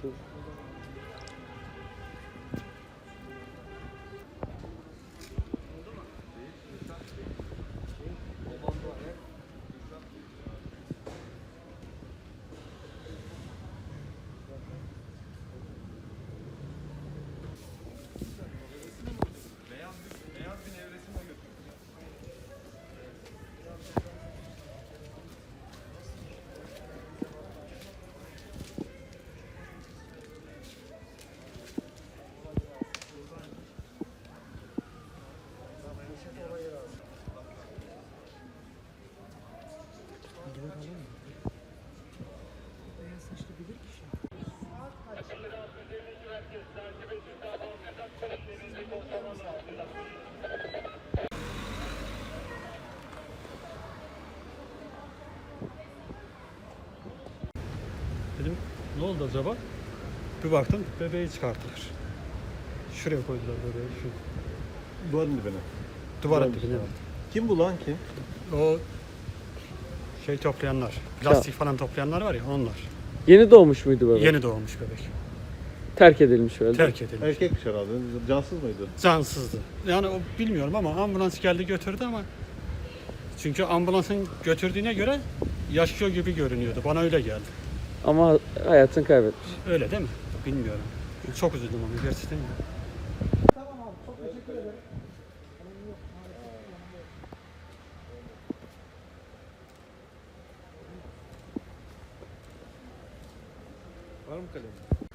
对。Dedim ne oldu acaba? Bir baktım bebeği çıkarttılar. Şuraya koydular bebeği. Şu Duvarın dibine. duvarın Güzelmiş. dibine. Kim bu lan kim? O şey toplayanlar, plastik falan toplayanlar var ya onlar. Yeni doğmuş muydu bebek? Yeni doğmuş bebek. Terk edilmiş öyle. Terk edilmiş. Erkekmiş herhalde. Cansız mıydı? Cansızdı. Yani o bilmiyorum ama ambulans geldi götürdü ama çünkü ambulansın götürdüğüne göre yaşıyor gibi görünüyordu. Bana öyle geldi. Ama hayatını kaybetmiş. Öyle değil mi? Bilmiyorum. Çok üzüldüm ama gerçekten. ya. Var mı kalem?